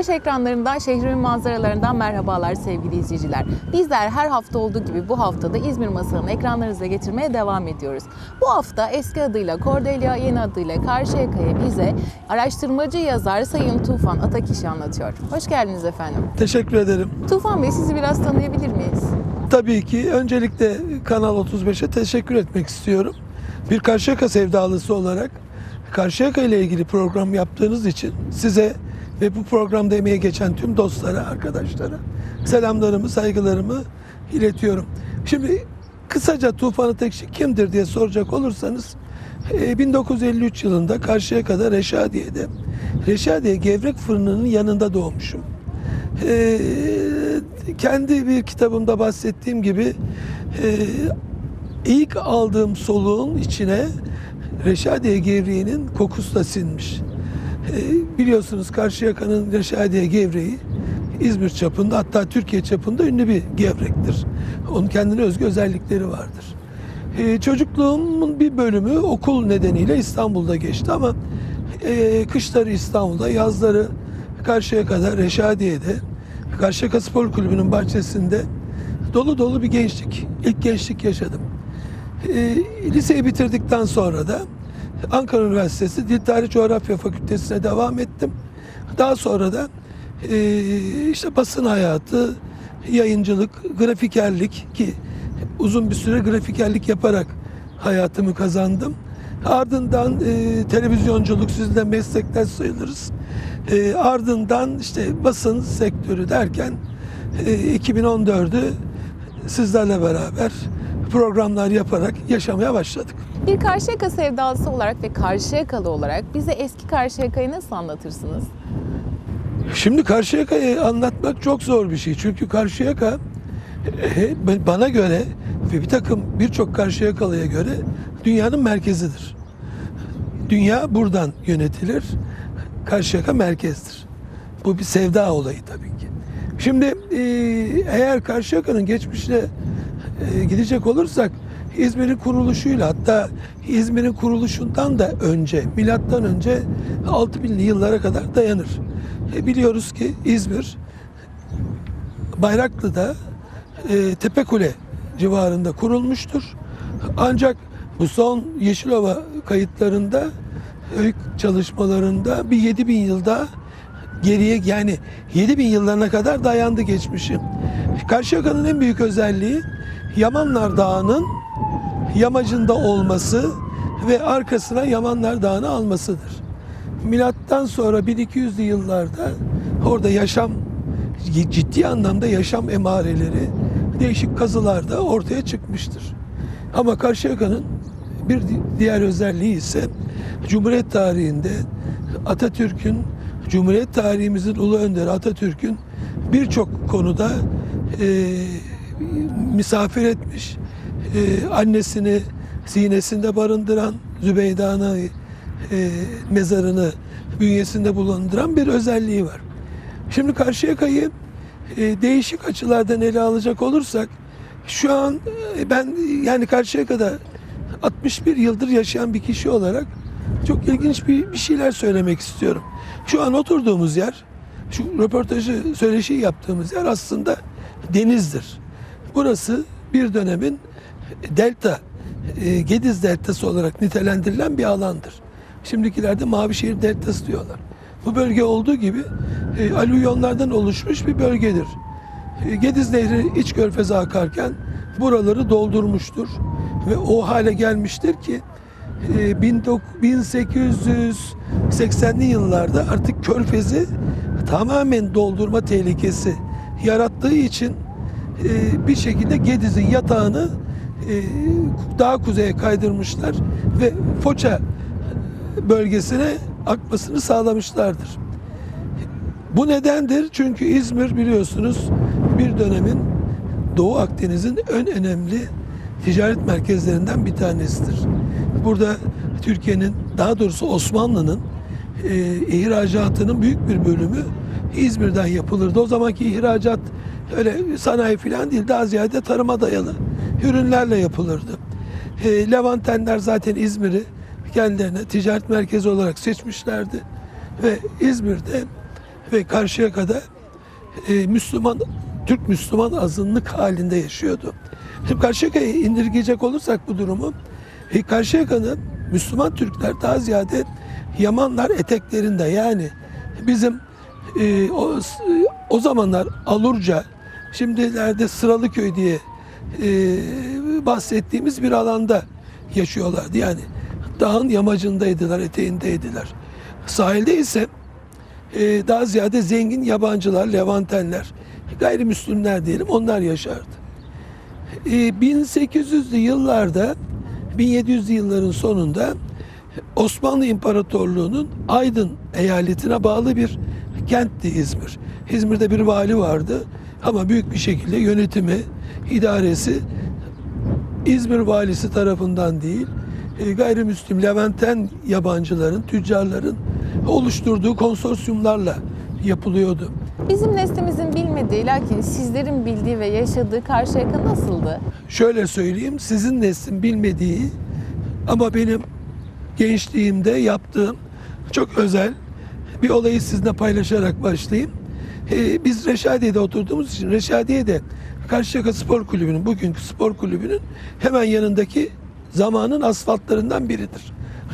TV5 ekranlarından şehrimin manzaralarından merhabalar sevgili izleyiciler. Bizler her hafta olduğu gibi bu haftada İzmir Masalı'nı ekranlarınıza getirmeye devam ediyoruz. Bu hafta eski adıyla Cordelia, yeni adıyla Karşıyaka'ya bize araştırmacı yazar Sayın Tufan Atakişi anlatıyor. Hoş geldiniz efendim. Teşekkür ederim. Tufan Bey sizi biraz tanıyabilir miyiz? Tabii ki öncelikle Kanal 35'e teşekkür etmek istiyorum. Bir Karşıyaka sevdalısı olarak Karşıyaka ile ilgili program yaptığınız için size ve bu programda emeğe geçen tüm dostlara, arkadaşlara selamlarımı, saygılarımı iletiyorum. Şimdi kısaca Tufan Atekşi kimdir diye soracak olursanız e, 1953 yılında Karşıyaka'da Reşadiye'de Reşadiye Gevrek Fırını'nın yanında doğmuşum. Ee, kendi bir kitabımda bahsettiğim gibi e, ilk aldığım soluğun içine Reşadiye gevreğinin kokusu da sinmiş. Ee, biliyorsunuz Karşıyaka'nın Reşadiye gevreği İzmir çapında hatta Türkiye çapında ünlü bir gevrektir. Onun kendine özgü özellikleri vardır. Ee, çocukluğumun bir bölümü okul nedeniyle İstanbul'da geçti ama e, kışları İstanbul'da, yazları Karşıyaka'da, Reşadiye'de, Karşıyaka Spor Kulübü'nün bahçesinde dolu dolu bir gençlik, ilk gençlik yaşadım. E, liseyi bitirdikten sonra da Ankara Üniversitesi Dil Tarih Coğrafya Fakültesine devam ettim. Daha sonra da e, işte basın hayatı, yayıncılık, grafikerlik ki uzun bir süre grafikerlik yaparak hayatımı kazandım. Ardından e, televizyonculuk sizle meslekten sayılırız. E, ardından işte basın sektörü derken e, 2014'ü sizlerle beraber programlar yaparak yaşamaya başladık. Bir Karşıyaka sevdalısı olarak ve Karşıyakalı olarak bize eski Karşıyaka'yı nasıl anlatırsınız? Şimdi Karşıyaka'yı anlatmak çok zor bir şey. Çünkü Karşıyaka e, bana göre ve bir takım birçok Karşıyakalı'ya göre dünyanın merkezidir. Dünya buradan yönetilir. Karşıyaka merkezdir. Bu bir sevda olayı tabii ki. Şimdi e, eğer Karşıyaka'nın geçmişine e, gidecek olursak İzmir'in kuruluşuyla hatta İzmir'in kuruluşundan da önce milattan önce 6000'li yıllara kadar dayanır. E, biliyoruz ki İzmir Bayraklı'da e, Tepekule civarında kurulmuştur. Ancak bu son Yeşilova kayıtlarında öykü çalışmalarında bir 7000 yılda geriye yani 7000 yıllarına kadar dayandı geçmişi. Karşıyaka'nın en büyük özelliği Yamanlar Dağı'nın yamacında olması ve arkasına Yamanlar Dağı'nı almasıdır. Milattan sonra 1200'lü yıllarda orada yaşam ciddi anlamda yaşam emareleri değişik kazılarda ortaya çıkmıştır. Ama Karşıyaka'nın bir diğer özelliği ise Cumhuriyet tarihinde Atatürk'ün Cumhuriyet tarihimizin ulu önderi Atatürk'ün birçok konuda e, misafir etmiş, e, annesini sinesinde barındıran Zübeyda'nın e, mezarını bünyesinde bulunduran bir özelliği var. Şimdi Karşıyaka'yı e, değişik açılardan ele alacak olursak şu an e, ben yani Karşıyaka'da 61 yıldır yaşayan bir kişi olarak çok ilginç bir, bir şeyler söylemek istiyorum. Şu an oturduğumuz yer, şu röportajı, söyleşiyi yaptığımız yer aslında denizdir. Burası bir dönemin delta, e, Gediz deltası olarak nitelendirilen bir alandır. Şimdikilerde Mavişehir deltası diyorlar. Bu bölge olduğu gibi e, alüvyonlardan oluşmuş bir bölgedir. E, Gediz Nehri iç körfeze akarken buraları doldurmuştur ve o hale gelmiştir ki e, 1880'li yıllarda artık körfezi tamamen doldurma tehlikesi yarattığı için e, bir şekilde Gediz'in yatağını e, daha kuzeye kaydırmışlar ve Foça bölgesine akmasını sağlamışlardır. Bu nedendir çünkü İzmir biliyorsunuz bir dönemin Doğu Akdeniz'in en önemli ticaret merkezlerinden bir tanesidir. Burada Türkiye'nin daha doğrusu Osmanlı'nın e, ihracatının büyük bir bölümü İzmir'den yapılırdı. O zamanki ihracat öyle sanayi falan değil daha ziyade tarıma dayalı ürünlerle yapılırdı. E, Levantenler zaten İzmir'i kendilerine ticaret merkezi olarak seçmişlerdi ve İzmir'de ve Karşıyaka'da e, Müslüman, Türk Müslüman azınlık halinde yaşıyordu. Şimdi Karşıyaka'yı indirgeyecek olursak bu durumu, e, Karşıyaka'nın Müslüman Türkler daha ziyade Yamanlar eteklerinde yani bizim e, o, o zamanlar Alurca, şimdilerde Sıralıköy diye e, bahsettiğimiz bir alanda yaşıyorlardı. Yani dağın yamacındaydılar, eteğindeydiler. Sahilde ise e, daha ziyade zengin yabancılar, Levantenler, gayrimüslimler diyelim onlar yaşardı. E, 1800'lü yıllarda 1700'lü yılların sonunda Osmanlı İmparatorluğu'nun Aydın eyaletine bağlı bir kentti İzmir. İzmir'de bir vali vardı ama büyük bir şekilde yönetimi, idaresi İzmir valisi tarafından değil, e, gayrimüslim Leventen yabancıların, tüccarların oluşturduğu konsorsiyumlarla yapılıyordu. Bizim neslimizin bilmediği lakin sizlerin bildiği ve yaşadığı Karşıyaka nasıldı? Şöyle söyleyeyim, sizin neslin bilmediği ama benim gençliğimde yaptığım çok özel bir olayı sizinle paylaşarak başlayayım. Ee, biz Reşadiye'de oturduğumuz için Reşadiye'de Karşıyaka Spor Kulübü'nün, bugünkü spor kulübünün hemen yanındaki zamanın asfaltlarından biridir.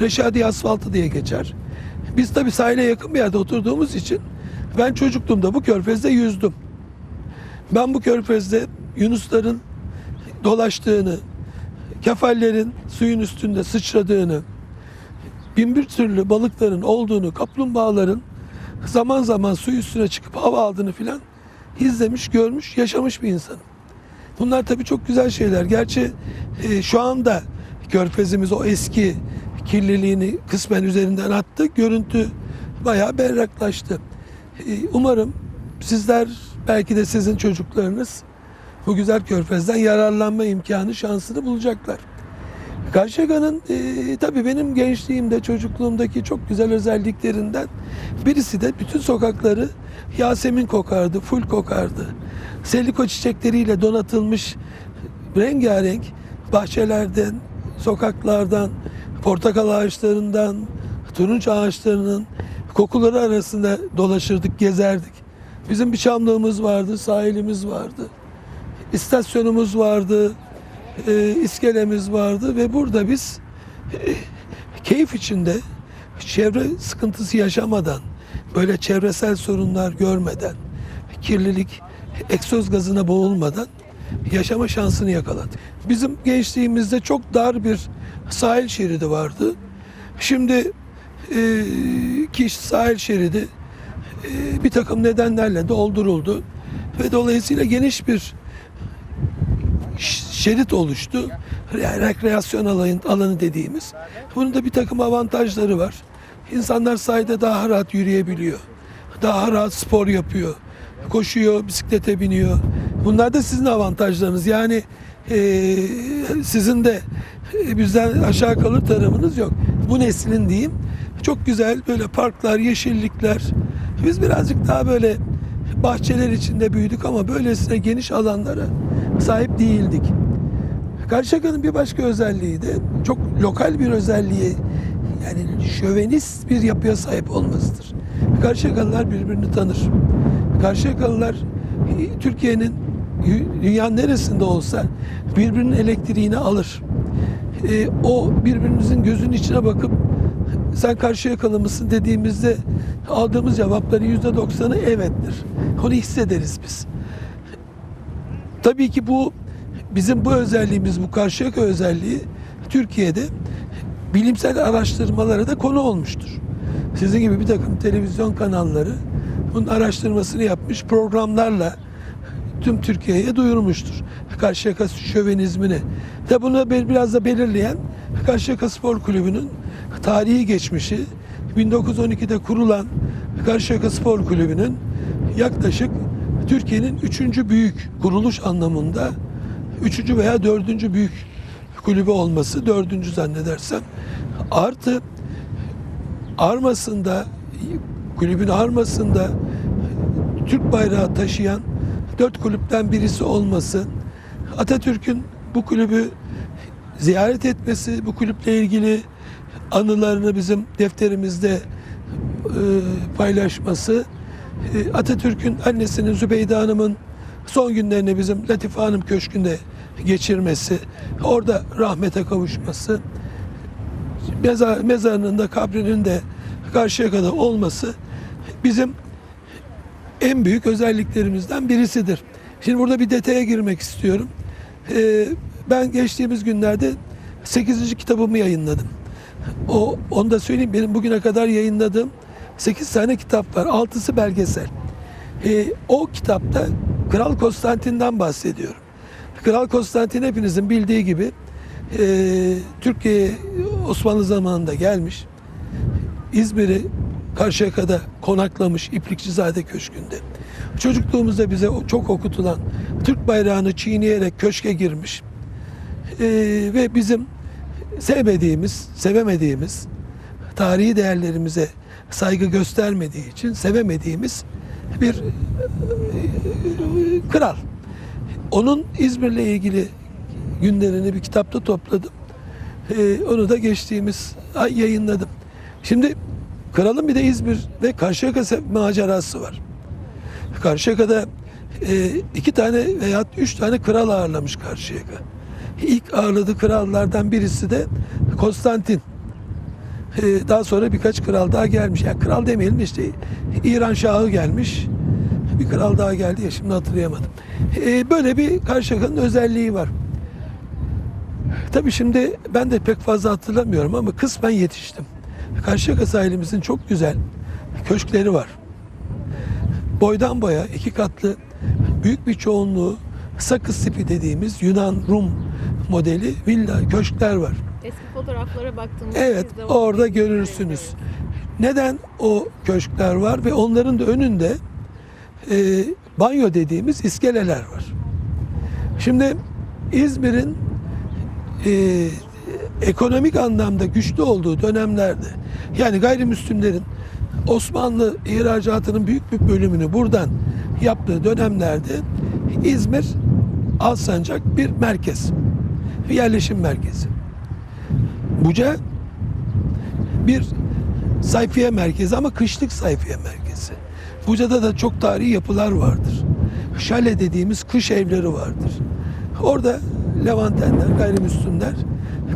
Reşadiye asfaltı diye geçer. Biz tabii sahile yakın bir yerde oturduğumuz için ben çocukluğumda bu körfezde yüzdüm. Ben bu körfezde Yunusların dolaştığını, kefallerin suyun üstünde sıçradığını, bin bir türlü balıkların olduğunu, kaplumbağaların zaman zaman su üstüne çıkıp hava aldığını filan izlemiş, görmüş, yaşamış bir insanım. Bunlar tabii çok güzel şeyler. Gerçi e, şu anda körfezimiz o eski kirliliğini kısmen üzerinden attı. Görüntü bayağı berraklaştı. E, umarım sizler belki de sizin çocuklarınız bu güzel körfezden yararlanma imkanı şansını bulacaklar. Karşıyaka'nın e, tabii benim gençliğimde, çocukluğumdaki çok güzel özelliklerinden birisi de bütün sokakları Yasemin kokardı, ful kokardı. Seliko çiçekleriyle donatılmış rengarenk bahçelerden, sokaklardan, portakal ağaçlarından, turunç ağaçlarının kokuları arasında dolaşırdık, gezerdik. Bizim bir çamlığımız vardı, sahilimiz vardı. İstasyonumuz vardı, e, iskelemiz vardı ve burada biz e, keyif içinde çevre sıkıntısı yaşamadan, böyle çevresel sorunlar görmeden, kirlilik, egzoz gazına boğulmadan yaşama şansını yakaladık. Bizim gençliğimizde çok dar bir sahil şeridi vardı. Şimdi e, ki sahil şeridi e, bir takım nedenlerle dolduruldu ve dolayısıyla geniş bir şerit oluştu. Yani rekreasyon alanı, alanı dediğimiz. Bunun da bir takım avantajları var. İnsanlar sahilde daha rahat yürüyebiliyor. Daha rahat spor yapıyor. Koşuyor, bisiklete biniyor. Bunlar da sizin avantajlarınız. Yani eee, sizin de e, bizden aşağı kalır tarafınız yok. Bu neslin diyeyim. Çok güzel böyle parklar, yeşillikler. Biz birazcık daha böyle bahçeler içinde büyüdük ama böylesine geniş alanlara sahip değildik. Karşıyaka'nın bir başka özelliği de çok lokal bir özelliği yani şövenist bir yapıya sahip olmasıdır. Karşıyakalılar birbirini tanır. Karşıyakalılar e, Türkiye'nin dünyanın neresinde olsa birbirinin elektriğini alır. E, o birbirimizin gözünün içine bakıp sen Karşıyakalı mısın dediğimizde aldığımız cevapların yüzde doksanı evettir. Onu hissederiz biz. Tabii ki bu bizim bu özelliğimiz, bu Karşıyaka özelliği Türkiye'de bilimsel araştırmalara da konu olmuştur. Sizin gibi bir takım televizyon kanalları bunun araştırmasını yapmış programlarla tüm Türkiye'ye duyurmuştur. Karşıyaka şövenizmini. De bunu bir- biraz da belirleyen Karşıyaka Spor Kulübü'nün tarihi geçmişi 1912'de kurulan Karşıyaka Spor Kulübü'nün yaklaşık Türkiye'nin üçüncü büyük kuruluş anlamında üçüncü veya dördüncü büyük kulübü olması dördüncü zannedersem artı armasında kulübün armasında Türk bayrağı taşıyan dört kulüpten birisi olması Atatürk'ün bu kulübü ziyaret etmesi bu kulüple ilgili anılarını bizim defterimizde e, paylaşması e, Atatürk'ün annesinin Zübeyde Hanım'ın son günlerini bizim Latife Hanım Köşkü'nde geçirmesi, orada rahmete kavuşması, mezar, mezarının da kabrinin de karşıya kadar olması bizim en büyük özelliklerimizden birisidir. Şimdi burada bir detaya girmek istiyorum. Ee, ben geçtiğimiz günlerde 8. kitabımı yayınladım. O onu da söyleyeyim benim bugüne kadar yayınladığım 8 tane kitap var. 6'sı belgesel. Ee, o kitapta Kral Konstantin'den bahsediyorum. Kral Konstantin hepinizin bildiği gibi e, Türkiye'ye Osmanlı zamanında gelmiş. İzmir'i Karşıyaka'da konaklamış İplikçizade Köşkü'nde. Çocukluğumuzda bize çok okutulan Türk bayrağını çiğneyerek köşke girmiş. Ee, ve bizim sevmediğimiz, sevemediğimiz, tarihi değerlerimize saygı göstermediği için sevemediğimiz bir e, kral. Onun İzmir'le ilgili günlerini bir kitapta topladım. Ee, onu da geçtiğimiz ay yayınladım. Şimdi kralın bir de İzmir ve Karşıyaka macerası var. Karşıyaka'da e, iki tane veya üç tane kral ağırlamış Karşıyaka. İlk ağırladığı krallardan birisi de Konstantin. E, daha sonra birkaç kral daha gelmiş. Yani kral demeyelim de işte İran Şahı gelmiş. Bir kral daha geldi ya şimdi hatırlayamadım. E, böyle bir Karşıyaka'nın özelliği var. Tabii şimdi ben de pek fazla hatırlamıyorum ama kısmen yetiştim. Karşıyaka sahilimizin çok güzel köşkleri var. Boydan boya iki katlı büyük bir çoğunluğu sakız tipi dediğimiz Yunan Rum modeli villa köşkler var. Eski fotoğraflara baktığımızda Evet orada görürsünüz. Neden o köşkler var ve onların da önünde e, banyo dediğimiz iskeleler var. Şimdi İzmir'in e, ekonomik anlamda güçlü olduğu dönemlerde yani gayrimüslimlerin Osmanlı ihracatının büyük bir bölümünü buradan yaptığı dönemlerde İzmir Alsancak bir merkez. Bir yerleşim merkezi. Buca bir sayfiye merkezi ama kışlık sayfiye merkezi. Buca'da da çok tarihi yapılar vardır. Şale dediğimiz kış evleri vardır. Orada Levantenler, gayrimüslimler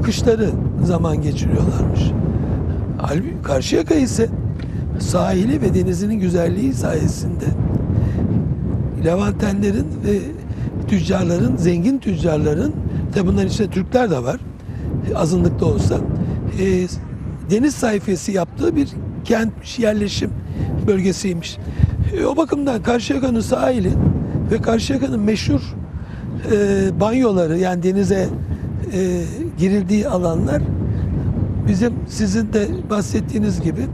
kışları zaman geçiriyorlarmış. Halbuki Karşıyaka ise sahili ve denizinin güzelliği sayesinde Levantenlerin ve tüccarların, zengin tüccarların, tabi bunların içinde Türkler de var, azınlıkta olsa, e, deniz sayfiyesi yaptığı bir kentmiş, yerleşim bölgesiymiş. E, o bakımdan Karşıyaka'nın sahili ve Karşıyaka'nın meşhur e, banyoları yani denize e, girildiği alanlar bizim sizin de bahsettiğiniz gibi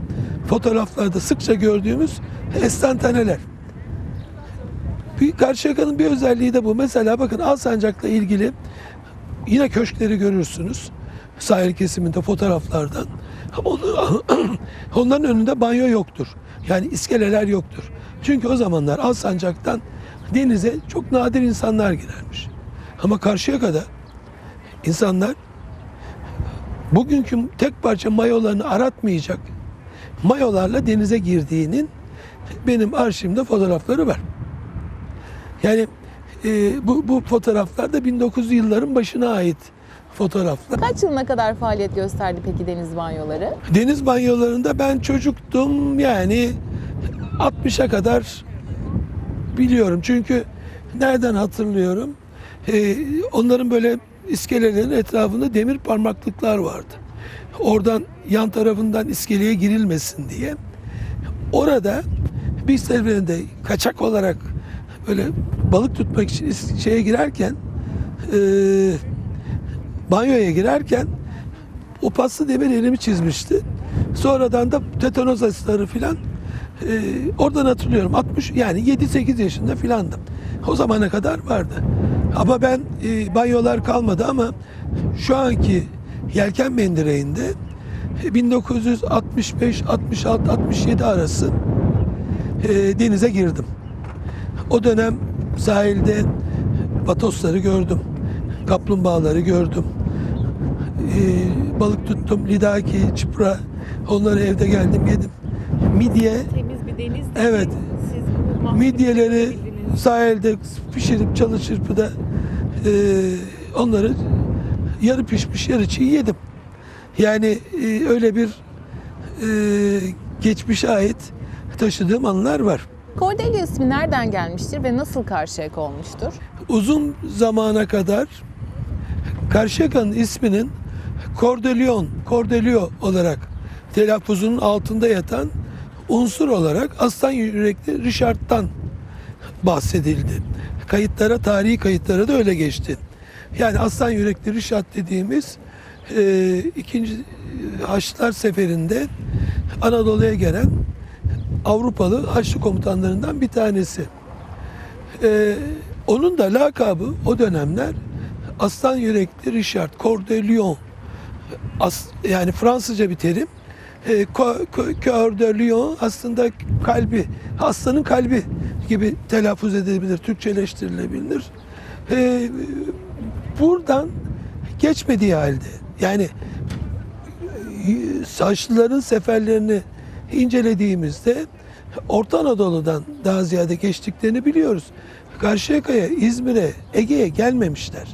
fotoğraflarda sıkça gördüğümüz estantaneler. Bir Karşıyaka'nın bir özelliği de bu. Mesela bakın Alsancak'la ilgili yine köşkleri görürsünüz. Sahil kesiminde fotoğraflardan. Onların önünde banyo yoktur. Yani iskeleler yoktur. Çünkü o zamanlar Alsancak'tan denize çok nadir insanlar girermiş. Ama Karşıyaka'da insanlar bugünkü tek parça mayolarını aratmayacak mayolarla denize girdiğinin benim arşivimde fotoğrafları var. Yani e, bu, bu fotoğraflar da 1900'lü yılların başına ait fotoğraflar. Kaç yılına kadar faaliyet gösterdi peki deniz banyoları? Deniz banyolarında ben çocuktum yani 60'a kadar biliyorum. Çünkü nereden hatırlıyorum? Ee, onların böyle iskelelerin etrafında demir parmaklıklar vardı. Oradan yan tarafından iskeleye girilmesin diye. Orada bir seferinde kaçak olarak böyle balık tutmak için şeye girerken eee banyoya girerken o paslı demir elimi çizmişti. Sonradan da tetanoz hastaları filan e, oradan hatırlıyorum. 60 yani 7-8 yaşında filandım. O zamana kadar vardı. Ama ben e, banyolar kalmadı ama şu anki yelken mendireğinde e, 1965, 66, 67 arası e, denize girdim. O dönem sahilde batosları gördüm. Kaplumbağaları gördüm. Ee, balık tuttum. Lidaki, çıpra. Onları evde geldim yedim. Midye. Temiz bir deniz Evet. Siz midyeleri sahilde pişirip çalı çırpıda e, onları yarı pişmiş yarı çiğ yedim. Yani e, öyle bir e, geçmişe ait taşıdığım anılar var. Cordelia ismi nereden gelmiştir ve nasıl Karşıyaka olmuştur? Uzun zamana kadar Karşıyaka'nın isminin Cordelion, Cordelio olarak telaffuzunun altında yatan unsur olarak aslan yürekli Richard'tan bahsedildi. Kayıtlara, tarihi kayıtlara da öyle geçti. Yani aslan yürekli Richard dediğimiz e, ikinci Haçlılar Seferi'nde Anadolu'ya gelen Avrupalı Haçlı komutanlarından bir tanesi. Ee, onun da lakabı o dönemler Aslan Yürekli Richard Coeur de Lion. As, yani Fransızca bir terim. Co- Coeur de Lion aslında kalbi, aslanın kalbi gibi telaffuz edilebilir, Türkçeleştirilebilir. Ee, buradan geçmediği halde yani Saçlıların seferlerini incelediğimizde Orta Anadolu'dan daha ziyade geçtiklerini biliyoruz. Karşıyaka'ya, İzmir'e, Ege'ye gelmemişler.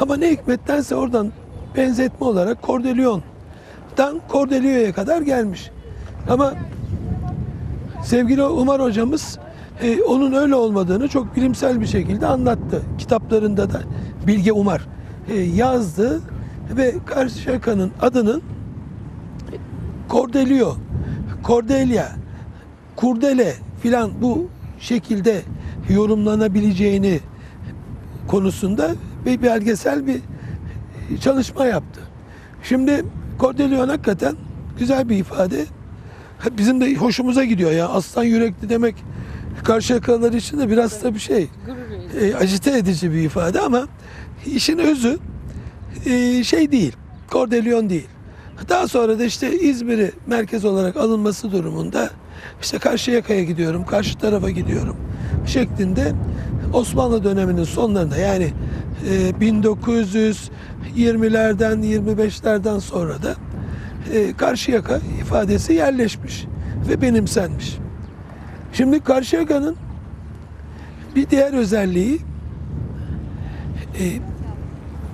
Ama ne hikmettense oradan benzetme olarak Cordelion'dan Cordelio'ya kadar gelmiş. Ama sevgili Umar hocamız e, onun öyle olmadığını çok bilimsel bir şekilde anlattı. Kitaplarında da Bilge Umar e, yazdı ve Karşıyaka'nın adının Cordelio, Cordelia, Kurdele filan bu şekilde yorumlanabileceğini konusunda bir belgesel bir çalışma yaptı. Şimdi Cordelio hakikaten güzel bir ifade. Bizim de hoşumuza gidiyor ya. Aslan yürekli demek Karşıyakalılar için de biraz da bir şey. E, acite edici bir ifade ama işin özü e, şey değil. Cordelion değil. Daha sonra da işte İzmir'i merkez olarak alınması durumunda işte Karşıyaka'ya gidiyorum, karşı tarafa gidiyorum şeklinde Osmanlı döneminin sonlarında yani 1920'lerden 25'lerden sonra da e, Karşıyaka ifadesi yerleşmiş ve benimsenmiş. Şimdi Karşıyaka'nın bir diğer özelliği e,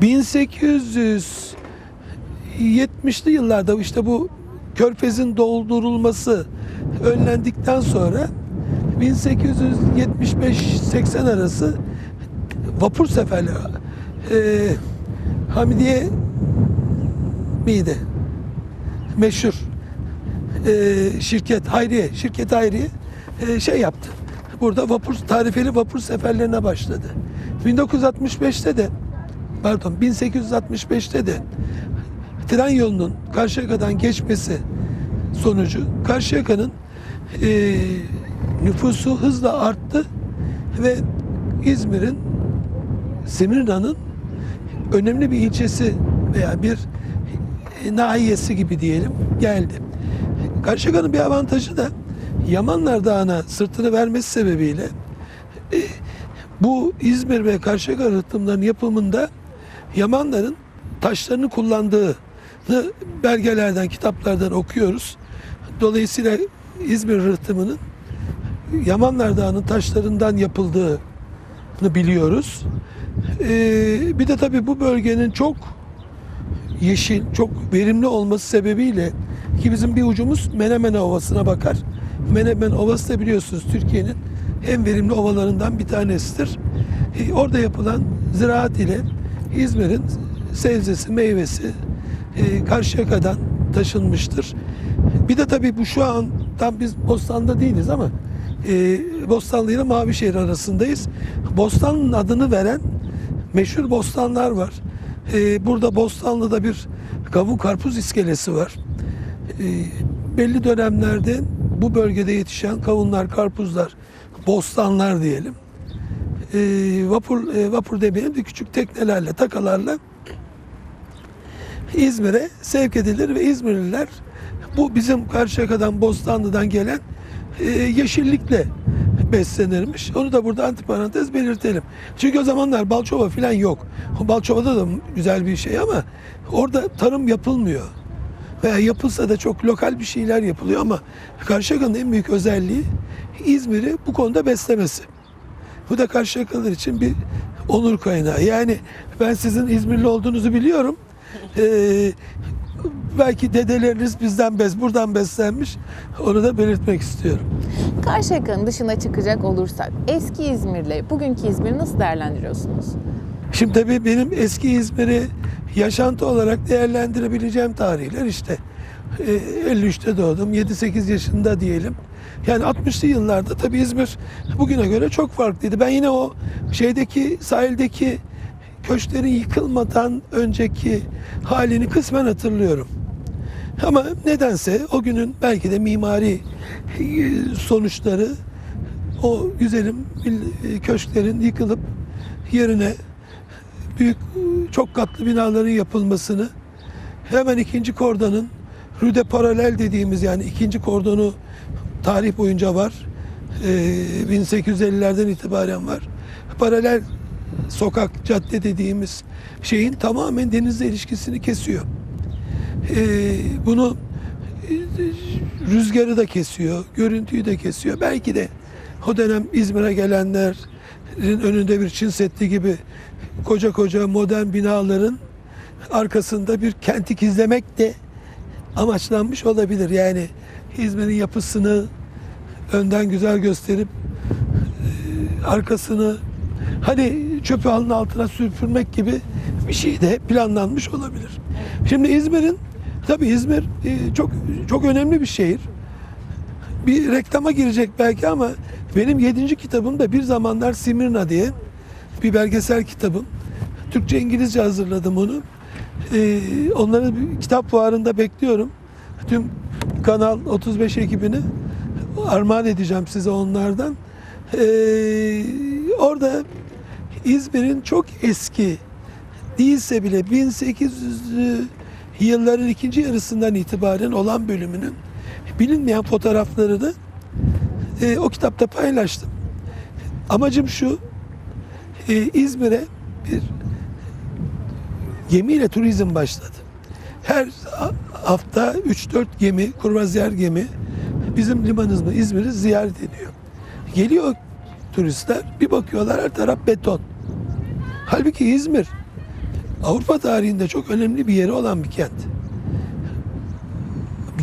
1870'li yıllarda işte bu körfezin doldurulması önlendikten sonra 1875-80 arası vapur seferleri e, Hamidiye miydi? Meşhur e, şirket Hayriye, şirket Hayriye e, şey yaptı. Burada vapur tarifeli vapur seferlerine başladı. 1965'te de pardon 1865'te de tren yolunun Karşıyaka'dan geçmesi sonucu Karşıyaka'nın e, nüfusu hızla arttı ve İzmir'in Simirna'nın önemli bir ilçesi veya bir nahiyesi gibi diyelim geldi. Karşıyaka'nın bir avantajı da Yamanlar Dağı'na sırtını vermesi sebebiyle e, bu İzmir ve Karşıyaka rıhtımlarının yapımında Yamanların taşlarını kullandığını belgelerden, kitaplardan okuyoruz. Dolayısıyla İzmir rıhtımının Yamanlar Dağı'nın taşlarından yapıldığını biliyoruz. Ee, bir de tabii bu bölgenin çok yeşil, çok verimli olması sebebiyle ki bizim bir ucumuz Menemen Ovası'na bakar. Menemen Ovası da biliyorsunuz Türkiye'nin en verimli ovalarından bir tanesidir. Ee, orada yapılan ziraat ile İzmir'in sebzesi, meyvesi e, Karşıyaka'dan taşınmıştır. Bir de tabii bu şu an tam biz Bostan'da değiliz ama e, Bostanlı ile Mavişehir arasındayız. Bostanlı'nın adını veren meşhur bostanlar var. E, burada Bostanlı'da bir kavun karpuz iskelesi var. E, belli dönemlerde bu bölgede yetişen kavunlar, karpuzlar, bostanlar diyelim. E, vapur e, vapur demeyelim de küçük teknelerle, takalarla İzmir'e sevk edilir ve İzmirliler bu bizim Karşıyaka'dan, Bostanlı'dan gelen e, yeşillikle beslenirmiş. Onu da burada antiparantez belirtelim. Çünkü o zamanlar Balçova falan yok. Balçova'da da güzel bir şey ama orada tarım yapılmıyor. veya yapılsa da çok lokal bir şeyler yapılıyor ama Karşıyaka'nın en büyük özelliği İzmir'i bu konuda beslemesi. Bu da Karşıyakalılar için bir onur kaynağı. Yani ben sizin İzmirli olduğunuzu biliyorum. Ee, belki dedeleriniz bizden bez, buradan beslenmiş. Onu da belirtmek istiyorum. Karşıyaka'nın dışına çıkacak olursak eski İzmir'le bugünkü İzmir'i nasıl değerlendiriyorsunuz? Şimdi tabii benim eski İzmir'i yaşantı olarak değerlendirebileceğim tarihler işte e, 53'te doğdum, 7-8 yaşında diyelim. Yani 60'lı yıllarda tabii İzmir bugüne göre çok farklıydı. Ben yine o şeydeki sahildeki köşklerin yıkılmadan önceki halini kısmen hatırlıyorum. Ama nedense o günün belki de mimari e, sonuçları o güzelim e, köşklerin yıkılıp yerine büyük çok katlı binaların yapılmasını hemen ikinci kordonun Rüde paralel dediğimiz yani ikinci kordonu tarih boyunca var. Ee, 1850'lerden itibaren var. Paralel sokak, cadde dediğimiz şeyin tamamen denizle ilişkisini kesiyor. Ee, bunu e, rüzgarı da kesiyor, görüntüyü de kesiyor. Belki de o dönem İzmir'e gelenlerin önünde bir Çin Seddi gibi koca koca modern binaların arkasında bir kenti izlemek de amaçlanmış olabilir. Yani İzmir'in yapısını önden güzel gösterip e, arkasını hani çöpü halının altına süpürmek gibi bir şey de planlanmış olabilir. Şimdi İzmir'in tabii İzmir e, çok çok önemli bir şehir. Bir reklama girecek belki ama benim yedinci kitabım da bir zamanlar Simirna diye bir belgesel kitabım. Türkçe İngilizce hazırladım onu. Ee, onları kitap fuarında bekliyorum. Tüm Kanal 35 ekibini armağan edeceğim size onlardan. Ee, orada İzmir'in çok eski değilse bile 1800'lü yılların ikinci yarısından itibaren olan bölümünün bilinmeyen fotoğraflarını e, o kitapta paylaştım. Amacım şu, e, İzmir'e bir gemiyle turizm başladı. Her ha- hafta 3-4 gemi, kurvaziyer gemi bizim limanımızı İzmir'i ziyaret ediyor. Geliyor turistler bir bakıyorlar her taraf beton. Halbuki İzmir Avrupa tarihinde çok önemli bir yeri olan bir kent.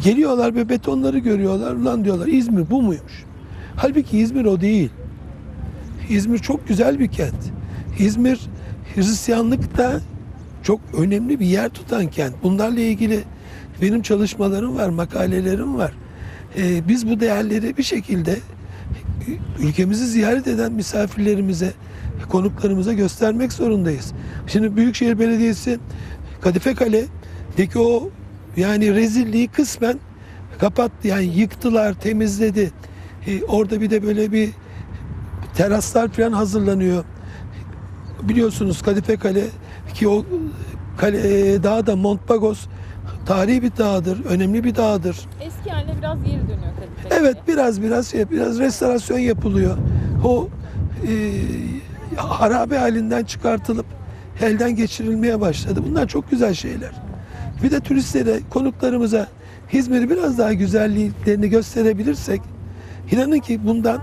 Geliyorlar ve betonları görüyorlar. Ulan diyorlar İzmir bu muymuş? Halbuki İzmir o değil. İzmir çok güzel bir kent. İzmir Hristiyanlıkta çok önemli bir yer tutan kent. Bunlarla ilgili benim çalışmalarım var, makalelerim var. Ee, biz bu değerleri bir şekilde ülkemizi ziyaret eden misafirlerimize, konuklarımıza göstermek zorundayız. Şimdi Büyükşehir Belediyesi Kadife Kale'deki o yani rezilliği kısmen kapattı. Yani yıktılar, temizledi. Ee, orada bir de böyle bir teraslar falan hazırlanıyor. Biliyorsunuz Kadife Kale ki o kale, e, dağ da Montpagos tarihi bir dağdır, önemli bir dağdır. Eski haline biraz geri. Evet biraz biraz şey, biraz restorasyon yapılıyor. O e, harabe halinden çıkartılıp elden geçirilmeye başladı. Bunlar çok güzel şeyler. Bir de turistlere, konuklarımıza İzmir'i biraz daha güzelliklerini gösterebilirsek inanın ki bundan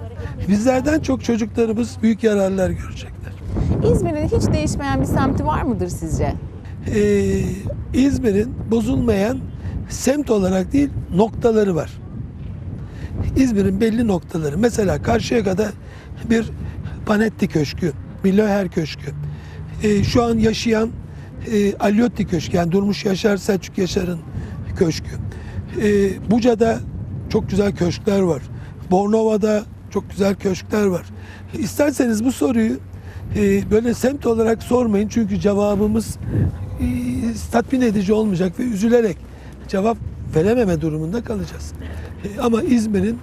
bizlerden çok çocuklarımız büyük yararlar görecekler. İzmir'in hiç değişmeyen bir semti var mıdır sizce? Ee, İzmir'in bozulmayan semt olarak değil noktaları var. İzmir'in belli noktaları. Mesela Karşıyaka'da bir Panetti Köşkü, bir Löher Köşkü. Ee, şu an yaşayan e, Aliotti Köşkü, yani Durmuş Yaşar, Selçuk Yaşar'ın köşkü. Ee, Buca'da çok güzel köşkler var. Bornova'da çok güzel köşkler var. İsterseniz bu soruyu e, böyle semt olarak sormayın çünkü cevabımız e, tatmin edici olmayacak ve üzülerek cevap verememe durumunda kalacağız. Ama İzmir'in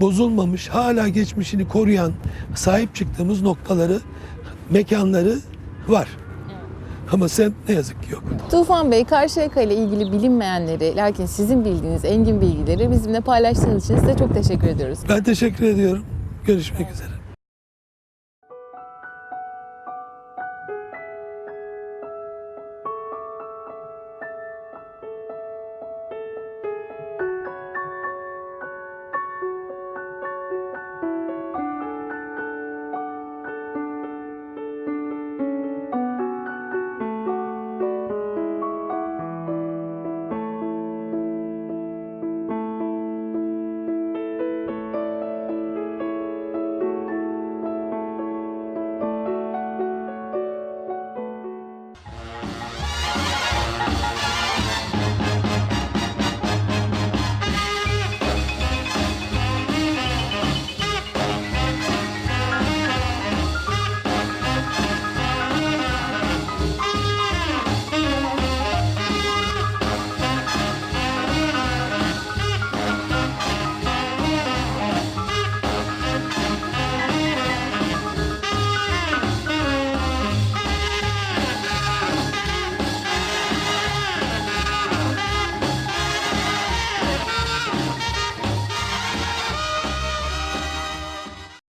bozulmamış, hala geçmişini koruyan, sahip çıktığımız noktaları, mekanları var. Ama semt ne yazık ki yok. Tufan Bey, Karşıyaka ile ilgili bilinmeyenleri, lakin sizin bildiğiniz engin bilgileri bizimle paylaştığınız için size çok teşekkür ediyoruz. Ben teşekkür ediyorum. Görüşmek üzere.